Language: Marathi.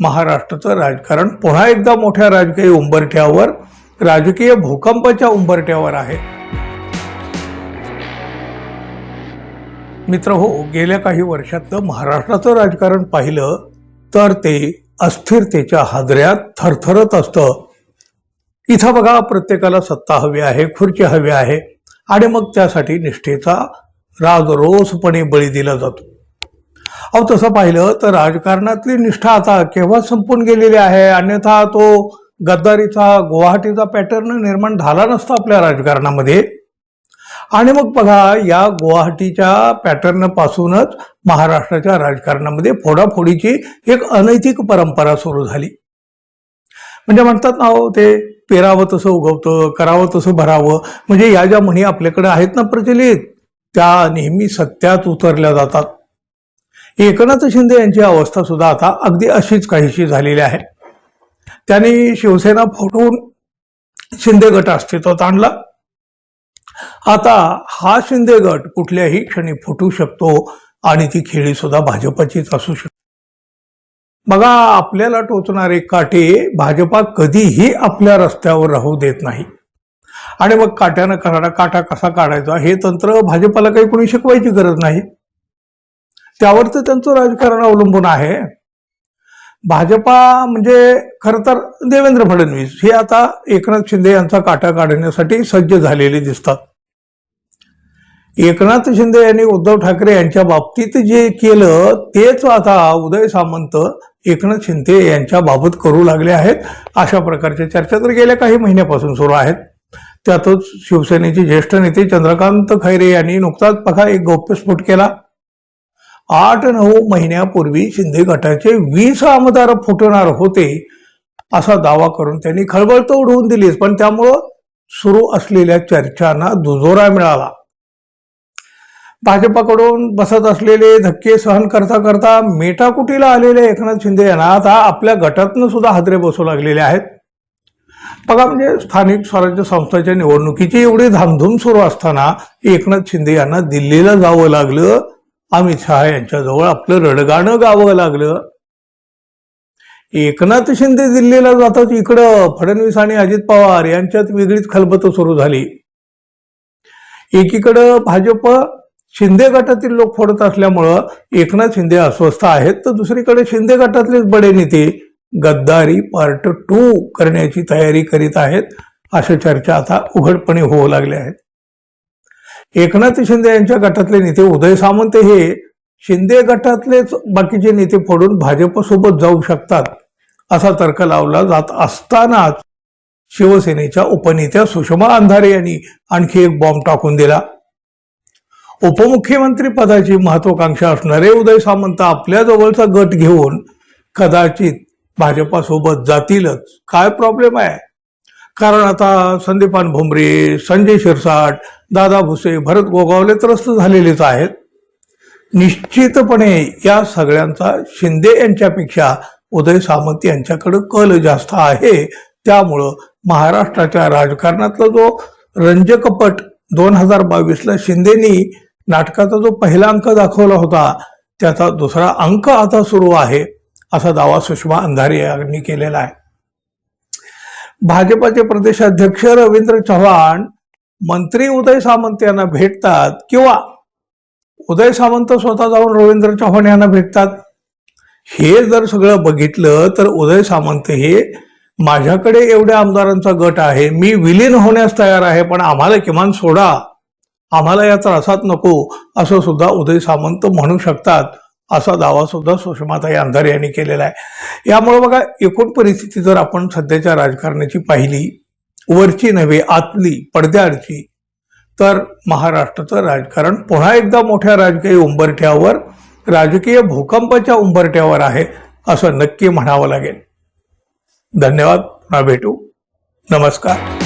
महाराष्ट्राचं राजकारण पुन्हा एकदा मोठ्या राजकीय उंबरठ्यावर राजकीय भूकंपाच्या उंबरठ्यावर आहे. मित्र हो गेल्या काही वर्षातलं महाराष्ट्राचं राजकारण पाहिलं तर ते अस्थिरतेच्या हादऱ्यात थरथरत असतं. इथं बघा प्रत्येकाला सत्ता हवी आहे खुर्ची हवी आहे आणि मग त्यासाठी निष्ठेचा राजरोसपणे बळी दिला जातो. अहो तसं पाहिलं तर राजकारणातली निष्ठा आता केव्हा संपून गेलेली आहे? अन्यथा तो गद्दारीचा गुवाहाटीचा पॅटर्न निर्माण झाला नसता आपल्या राजकारणामध्ये. आणि मग बघा या गुवाहाटीच्या पॅटर्नपासूनच महाराष्ट्राच्या राजकारणामध्ये फोडाफोडीची एक अनैतिक परंपरा सुरू झाली. म्हणजे म्हणतात ना ते पेरावं तसं उगवतं करावं तसं भरावं. म्हणजे या ज्या म्हणी आपल्याकडे आहेत ना प्रचलित त्या नेहमी सत्यात उतरल्या जातात. एकनाथ शिंदे यांची अवस्था सुद्धा आता अगदी अशीच काहीशी झालेली आहे. त्यांनी शिवसेना फोटवून शिंदे गट अस्तित्वात आणला. आता हा शिंदे गट कुठल्याही क्षणी फुटू शकतो आणि ती खेळी सुद्धा भाजपचीच असू शकते. बघा आपल्याला टोचणारे काटे भाजपा कधीही आपल्या रस्त्यावर राहू देत नाही. आणि मग काट्यानं कराडा काटा कसा काढायचा? हे तंत्र भाजपाला काही कोणी शिकवायची गरज नाही. त्यावर तर त्यांचं राजकारण अवलंबून आहे. भाजपा म्हणजे खर तर देवेंद्र फडणवीस हे आता एकनाथ शिंदे यांचा काटा काढण्यासाठी सज्ज झालेले दिसतात. एकनाथ शिंदे यांनी उद्धव ठाकरे यांच्या बाबतीत जे केलं तेच आता उदय सामंत एकनाथ शिंदे यांच्या बाबत करू लागले आहेत. अशा प्रकारच्या चर्चा तर गेल्या काही महिन्यापासून सुरू आहेत. त्यातच शिवसेनेचे ज्येष्ठ नेते चंद्रकांत खैरे यांनी नुकताच बघा एक गौप्यस्फोट केला. आठ नऊ महिन्यापूर्वी शिंदे गटाचे वीस आमदार फुटणार होते असा दावा करून त्यांनी खळबळ तर उडवून दिलीच पण त्यामुळं सुरू असलेल्या चर्चांना दुजोरा मिळाला. भाजपाकडून बसत असलेले धक्के सहन करता करता मेटाकुटीला आलेले एकनाथ शिंदे यांना आता आपल्या गटातनं सुद्धा हादरे बसू लागलेले आहेत. बघा म्हणजे स्थानिक स्वराज्य संस्थांच्या निवडणुकीची एवढी धामधूम सुरू असताना एकनाथ शिंदे यांना दिल्लीला जावं लागलं अमित शहा यांच्याजवळ आपलं रडगाणं गावं लागलं. एकनाथ शिंदे दिल्लीला जातात इकडं. फडणवीस आणि अजित पवार यांच्यात वेगळीच खलबत सुरू झाली. एकीकडं भाजप शिंदे गटातील लोक फोडत असल्यामुळं एकनाथ शिंदे अस्वस्थ आहेत तर दुसरीकडे शिंदे गटातलेच बडे नेते गद्दारी पार्ट टू करण्याची तयारी करीत आहेत अशा चर्चा आता उघडपणे होऊ लागल्या आहेत एकनाथ शिंदे यांच्या गटातले नेते उदय सामंत हे शिंदे गटातलेच बाकीचे नेते फोडून भाजपसोबत जाऊ शकतात असा तर्क लावला जात असतानाच शिवसेनेच्या उपनेत्या सुषमा अंधारे यांनी आणखी एक बॉम्ब टाकून दिला. उपमुख्यमंत्री पदाची महत्वाकांक्षा असणारे उदय सामंत आपल्या जवळचा गट घेऊन कदाचित भाजपासोबत जातीलच. काय प्रॉब्लेम आहे? कारण आता संदीपान भुमरे संजय शिरसाट दादा भुसे भरत गोगावले त्रस्त झालेलेच आहेत. निश्चितपणे या सगळ्यांचा शिंदे यांच्यापेक्षा उदय सामंत यांच्याकडे कल जास्त आहे. त्यामुळं महाराष्ट्राच्या राजकारणातला जो रंजकपट दोन हजार बावीसला शिंदेनी नाटकाचा जो पहिला अंक दाखवला होता त्याचा दुसरा अंक आता सुरू आहे असा दावा सुषमा अंधारे यांनी केलेला आहे. भाजपाचे प्रदेशाध्यक्ष रवींद्र चव्हाण मंत्री उदय सामंत यांना भेटतात किंवा उदय सामंत स्वतः जाऊन रवींद्र चव्हाण यांना भेटतात? हे जर सगळं बघितलं तर उदय सामंत हे माझ्याकडे एवढ्या आमदारांचा गट आहे. मी विलीन होण्यास तयार आहे पण आम्हाला किमान सोडा. आम्हाला या त्रासात नको असं सुद्धा उदय सामंत म्हणू शकतात. असा दावा सुद्धा सुषमाताई अंधारे यांनी केलेला आहे. यामुळे बघा एकूण परिस्थिती जर आपण सध्याच्या राजकारणाची पाहिली वरची नव्हे आतली पडद्याआडची तर महाराष्ट्राचं राजकारण पुन्हा एकदा मोठ्या राजकीय उंबरठ्यावर राजकीय भूकंपाच्या उंबरठ्यावर आहे असं नक्की म्हणावं लागेल. धन्यवाद पुन्हा भेटू. नमस्कार.